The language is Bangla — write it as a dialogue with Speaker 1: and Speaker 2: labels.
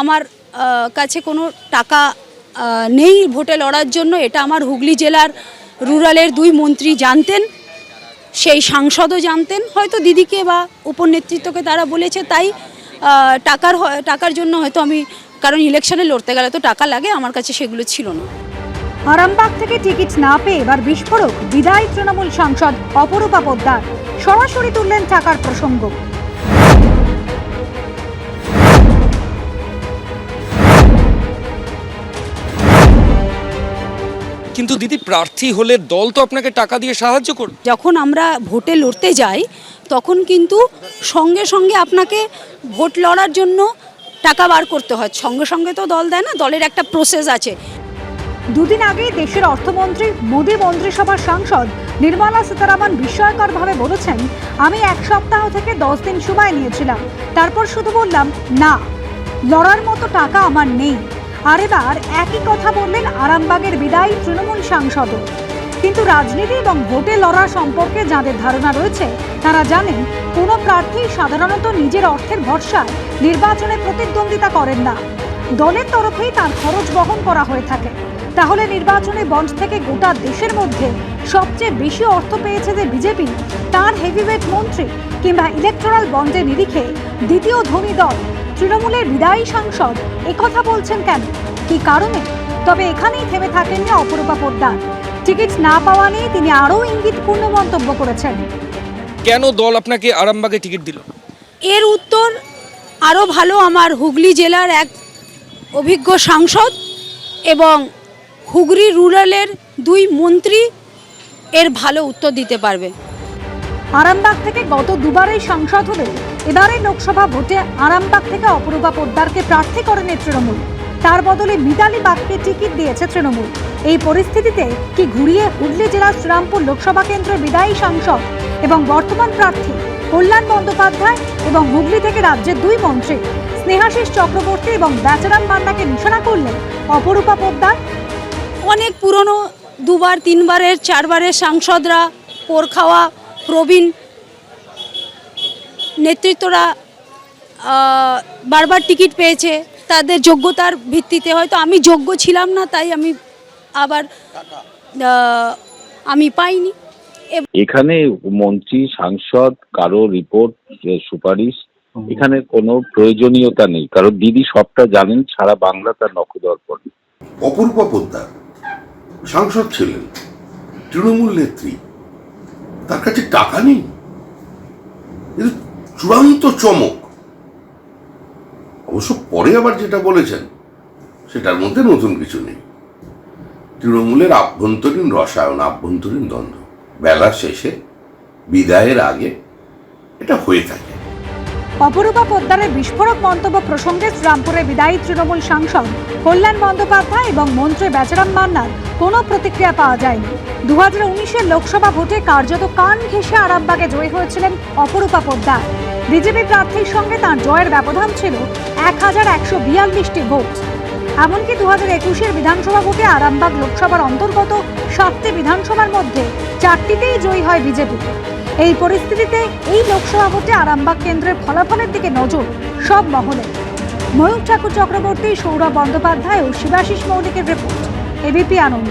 Speaker 1: আমার কাছে কোনো টাকা নেই ভোটে লড়ার জন্য, এটা আমার হুগলি জেলার রুরালের দুই মন্ত্রী জানতেন, সেই সাংসদও জানতেন। হয়তো দিদিকে বা উপনেতৃত্বকে তারা বলেছে, তাই টাকার টাকার জন্য হয়তো আমি, কারণ ইলেকশনে লড়তে গেলে তো টাকা লাগে, আমার কাছে সেগুলো ছিল না।
Speaker 2: আরামবাগ থেকে টিকিট না পেয়ে এবার বিস্ফোরক, বিদায়ী তৃণমূল সাংসদ অপরূপা পোদ্দার। সরাসরি তুললেন টাকার প্রসঙ্গ।
Speaker 3: কিন্তু দিদি প্রার্থী হলে দল তো আপনাকে টাকা দিয়ে সাহায্য করবে।
Speaker 1: যখন আমরা ভোটে লড়তে যাই তখন কিন্তু সঙ্গে সঙ্গে আপনাকে ভোট লড়ার জন্য টাকা বার করতে হয়। সঙ্গে সঙ্গে তো দল দেয় না দলের একটা প্রসেস আছে।
Speaker 2: দুদিন আগে দেশের অর্থমন্ত্রী মোদী মন্ত্রিসভার সাংসদ নির্মলা সীতারামন বিস্ময়করভাবে বলেছেন আমি এক সপ্তাহ থেকে দশ দিন সময় নিয়েছিলাম। তারপর শুধু বললাম না লড়ার মতো টাকা আমার নেই। আর এবার একই কথা বললেন আরামবাগের বিদায়ী তৃণমূল সাংসদও কিন্তু রাজনীতি এবং ভোটে লড়া সম্পর্কে যাদের ধারণা রয়েছে, তারা জানেন কোনো প্রার্থী সাধারণত নিজের অর্থের ভরসায় নির্বাচনে প্রতিদ্বন্দ্বিতা করেন না। দলের তরফেই তার খরচ বহন করা হয়ে থাকে। তাহলে নির্বাচনে বন্ড থেকে গোটা দেশের মধ্যে সবচেয়ে বেশি অর্থ পেয়েছে যে বিজেপি, তার হেভিওয়েট মন্ত্রী কিংবা ইলেকট্রাল বন্ডের নিরিখে দ্বিতীয় ধনী দল তৃণমূলের বিদায়ী সাংসদ একথা বলছেন কেন? কি কারণে? তবে এখানেই থেমে থাকেননি অপরূপা পোদ্দার। টিকিট না পাওয়া নিয়ে তিনি আরও ইঙ্গিতপূর্ণ মন্তব্য করেছেন।
Speaker 3: কেন দল আপনাকে আরামবাগে টিকিট দিল?
Speaker 1: এর উত্তর আরও ভালো আমার হুগলি জেলার এক অভিজ্ঞ সাংসদ এবং হুগলি রুরালের দুই মন্ত্রী এর ভালো উত্তর দিতে পারবে।
Speaker 2: আরামবাগ থেকে গত দুবারেই সাংসদ হলে এবারে লোকসভা ভোটে আরামবাগ থেকে অপরূপা পোদ্দারকে প্রার্থী করেন তৃণমূল। তার বদলে মিতালি বাগকে টিকিট দিয়েছে তৃণমূল। এই পরিস্থিতিতে কি ঘুরিয়ে হুগলি জেলার শ্রীরামপুর লোকসভা কেন্দ্রের বিদায়ী সাংসদ এবং বর্তমান প্রার্থী কল্যাণ বন্দ্যোপাধ্যায় এবং হুগলি থেকে রাজ্যের দুই মন্ত্রী স্নেহাশিস চক্রবর্তী এবং ব্যাচারাম মান্নাকে নিশানা করলেন অপরূপা পোদ্দার।
Speaker 1: অনেক পুরনো দুবার, তিনবারের, চারবারের সাংসদরা, পোর খাওয়া প্রবীণ নেতৃত্বরা আহ, বারবার টিকিট পেয়েছে তাদের যোগ্যতার ভিত্তিতে। হয়তো আমি যোগ্য ছিলাম না তাই আমি আবার আমি পাইনি।
Speaker 4: এখানে মন্ত্রী সাংসদ কারও রিপোর্ট সুপারিশ এখানে কোনো প্রয়োজনীয়তা নেই। কারণ দিদি সবটা জানেন সারা বাংলা তার নখদর্পণ
Speaker 5: অপরূপা পোদ্দার সাংসদ ছিলেন তৃণমূল নেত্রী তার কাছে টাকা নেই? চূড়ান্ত চমক। অবশ্য পরে আবার যেটা বলেছেন, সেটার মধ্যে নতুন কিছু নেই। তৃণমূলের আভ্যন্তরীণ রসায়ন, আভ্যন্তরীণ দ্বন্দ্ব বেলার শেষে, বিদায়ের আগে, এটা হয়ে থাকে।
Speaker 2: অপরূপা পোদ্দারের বিস্ফোরক মন্তব্য প্রসঙ্গে শ্রীরামপুরের বিদায়ী তৃণমূল সাংসদ কল্যাণ বন্দ্যোপাধ্যায় এবং মন্ত্রী বেচারাম মান্নার কোনো প্রতিক্রিয়া পাওয়া যায়নি। দু হাজার উনিশের লোকসভা ভোটে কার্যত কান ঘেঁষে আরামবাগে জয়ী হয়েছিলেন অপরূপা পোদ্দার। বিজেপি প্রার্থীর সঙ্গে তার জয়ের ব্যবধান ছিল এক হাজার একশো বিয়াল্লিশটি ভোট। এমনকি দু হাজার একুশের বিধানসভা ভোটে আরামবাগ লোকসভার অন্তর্গত সাতটি বিধানসভার মধ্যে চারটিতেই জয়ী হয় বিজেপি। এই পরিস্থিতিতে এই লোকসভা ভোটে আরামবাগ কেন্দ্রের ফলাফলের দিকে নজর সব মহলে। ময়ূর ঠাকুর চক্রবর্তী, সৌরভ বন্দ্যোপাধ্যায় ও শিবাশিস মৌলিকের রিপোর্ট এবিপি আনন্দ।